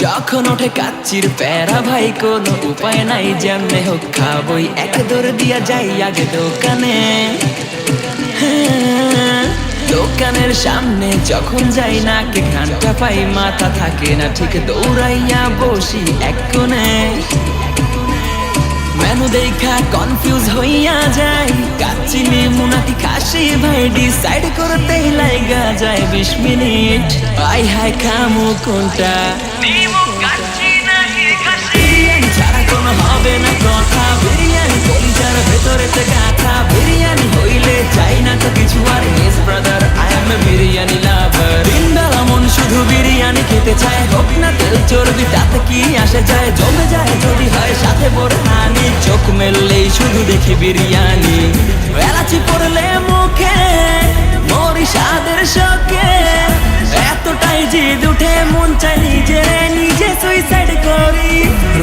যখন ওঠে কাচ্চির প্যারা ভাই কোন উপায় নাই যেমনে হোক খাবই এক দৌড় দিয়া যাই আগে দোকানে। হ্যাঁ, দোকানের সামনে যখন যাই না কে ঘণ্টা পাই মাথা থাকে না ঠিক দৌড়াইয়া বসি এক কোণে। মেনু দেখা কনফিউজ হইয়া যায়। কাচিলে মুনাকি খাসি ভাই ডিসাইড করতে লাগা যায়। বিশ মিনিট আই হাই খামু কোনটা? হোক চর্বি, তাতে কি আসে যায়? জমে যায় যদি হয় সাথে চোখ মেললেই শুধু দেখি বিরিয়ানি। এলাচি পড়লে মুখে মরি স্বাদের শোকে। এতটাই জিদ উঠে, মন চাই নিজে নিজে সুইসাইড করি।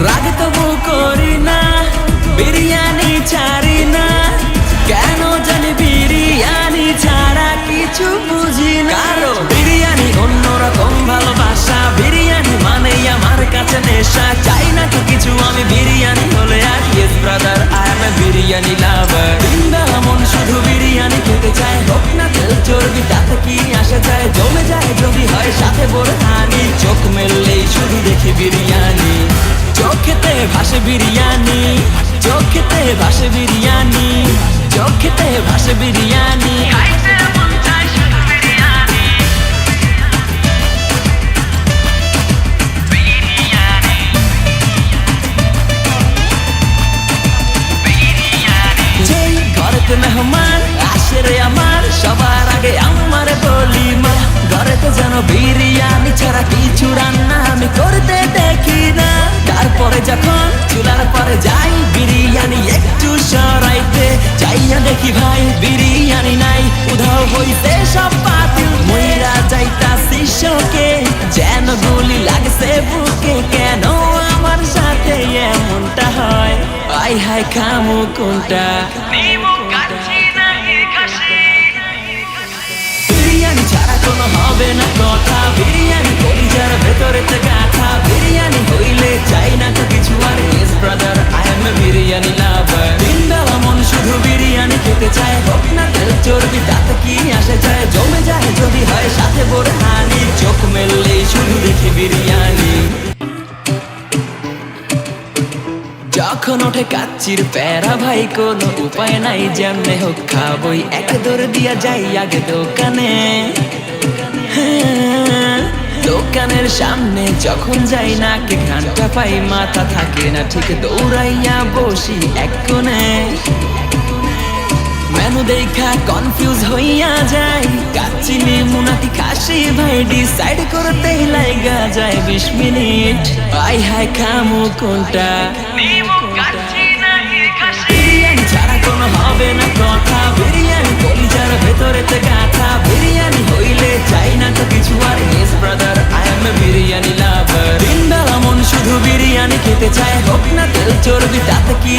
রাগ তবু করি না। বিরিয়ানি বিরিয়ানি। চোখেতে ভাসে বিরিয়ানি। চোখেতে ভাসে বিরিয়ানি। চোখেতে ভাসে বিরিয়ানি। দেখি ভাই বিরিয়ানি নাই। উধাও হইতে সব পাতিল মইরা যাইতা শিষ্যকে যেন গুলি লাগছে বুকে। কেন আমার সাথে এমনটা হয়? আই হাই খামু কোনটা? বিরিয়ানি ছাড়া কোনো হবে না হোক না তেল চর্বি, তাতে কি আসে যায়? জমে যায় যদি হয় সাথে বোরহানি চোখ মেললেই শুধু দেখি বিরিয়ানি। যখন ওঠে কাচ্চির প্যারা ভাই, কোনো উপায় নাই হোক খাবই। এক দিয়া যাই আগে দোকানে। দোকানের সামনে যখন যাই না কে ঘণ্টা পাই, মাথা থাকে না ঠিক, দৌড়াইয়া বসি এক কোণে। মেনু দেখা কনফিউজ হইয়া যায়। কাচিনি মুনাতি খাসি ভাই ডিসাইড করতে লাগা যায়। বিশ মিনিট আই হায় খামু কোনটা? বিরিয়ানি কলিজার চাই না তো কিছু আর। ব্রাদার আই বিরিয়ানি লাভার দিন বেলা মন শুধু বিরিয়ানি খেতে চায়। হোক না তেল চর্বি তাতে কি